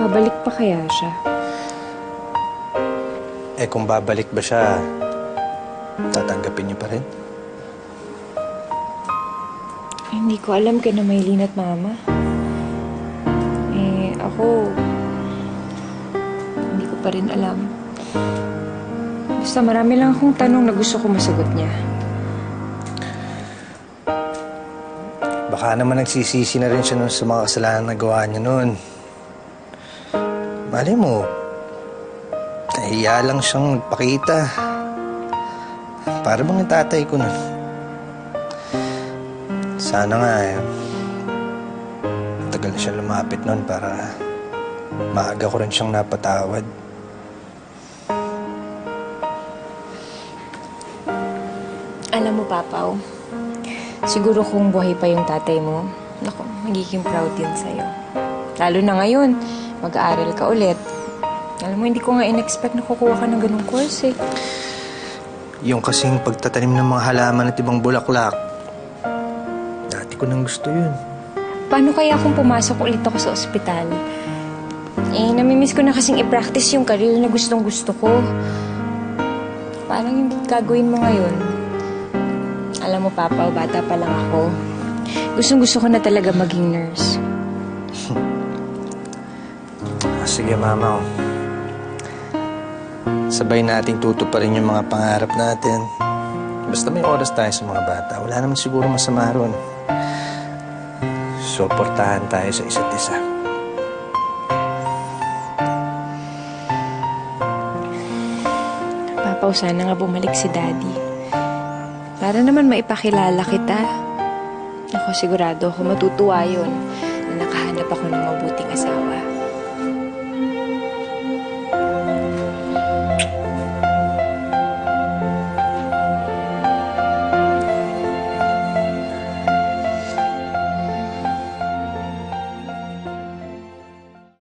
Babalik pa kaya siya? Eh kung babalik ba siya, tatanggapin niyo pa rin? Hindi ko alam kay na Maylin at Mama. Eh, ako... Hindi ko pa rin alam. Basta marami lang akong tanong na gusto ko masagot niya. Baka naman nagsisisi na rin siya nun sa mga kasalanan na gawa niya noon. Mali mo, nahiya lang siyang nagpakita. Para bang tatay ko nun. Sana nga eh, tagal na siya lumapit nun para maaga ko rin siyang napatawad. Alam mo, Papaw, siguro kung buhay pa yung tatay mo, naku, magiging proud yun sa'yo. Lalo na ngayon, mag-aaral ka ulit. Alam mo, hindi ko nga in-expect na kukuha ka ng ganung course eh. Yung kasing pagtatanim ng mga halaman at ibang bulaklak, dati ko nang gusto yun. Paano kaya kung pumasok ulit ako sa ospital? Eh, namimiss ko na kasing i-practice yung career na gustong gusto ko. Parang yung gagawin mo ngayon. Alam mo, Papa, bata pa lang ako. Gustong gusto ko na talaga maging nurse. Sige, Mama. oh. Sabay nating tutuparin yung mga pangarap natin. Basta may oras tayo sa mga bata. Wala naman siguro masama ron. Suportahan tayo sa isa't isa. Papa, sana nga bumalik si Daddy. Para naman maipakilala kita. Ako, sigurado ako matutuwa yun.